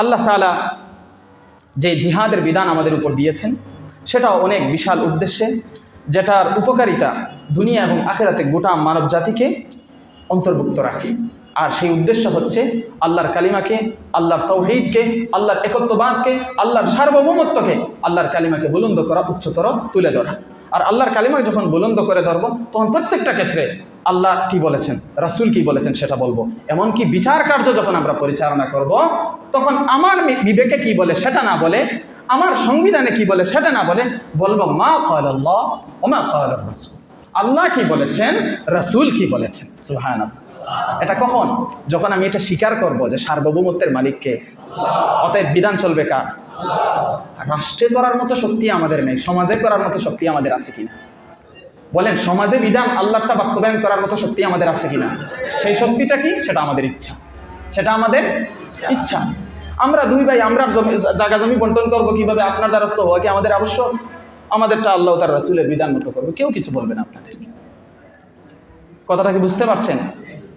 আল্লাহ তাআলা যে জিহাদের বিধান আমাদের উপর দিয়েছেন, সেটাও অনেক বিশাল উদ্দেশ্যে, যেটার উপকারিতা দুনিয়া এবং আখেরাতে গোটা মানব জাতিকে অন্তর্ভুক্ত রাখে। আর সেই উদ্দেশ্য হচ্ছে আল্লাহর কালিমাকে, আল্লাহর তৌহিদকে, আল্লাহর একত্ববাদকে, আল্লাহর সার্বভৌমত্বকে, আল্লাহর কালিমাকে বুলন্দ করা উচ্চতর তুলে ধরা। আর আল্লাহর কালিমাকে যখন বুলন্দ করে ধরবো, তখন প্রত্যেকটা ক্ষেত্রে আল্লাহ কি বলেছেন? রাসূল কি বলেছেন সেটা বলব। এমনকি বিচার কার্য যখন আমরা পরিচালনা করব তখন আমার বিবেকে কি বলে, সেটা না বলে, আমার সংবিধানে কি বলে, সেটা না বলে, বলব, মা কল আল্লাহ ওমা কল রাসূল। আল্লাহ কি বলেছেন, রাসূল কি বলেছেন? সুবহানাল্লাহ। এটা কখন? যখন আমি এটা স্বীকার করব যে সার্বভৌমত্বের মালিককে, অতএব বিধান চলবে কার? রাষ্ট্রে করার মতো শক্তি আমাদের নেই, সমাজে করার মতো শক্তি আমাদের আছে কিনা? বলেন, সমাজে বিধান আল্লাহটা বাস্তবায়ন করার মতো শক্তি আমাদের আছে কিনা? সেই শক্তিটা কি? সেটা আমাদের ইচ্ছা। সেটা আমাদের ইচ্ছা। আমরা দুই ভাই, আমরা জায়গা জমি বন্টন করব কীভাবে? আপনার দ্বারস্থ হওয়া কি আমাদের অবশ্য আমাদেরটা আল্লাহ তার রাসুলের বিধান মতো করব। কেউ কিছু বলবে না আপনাদেরকে কথাটা কি বুঝতে পারছেন?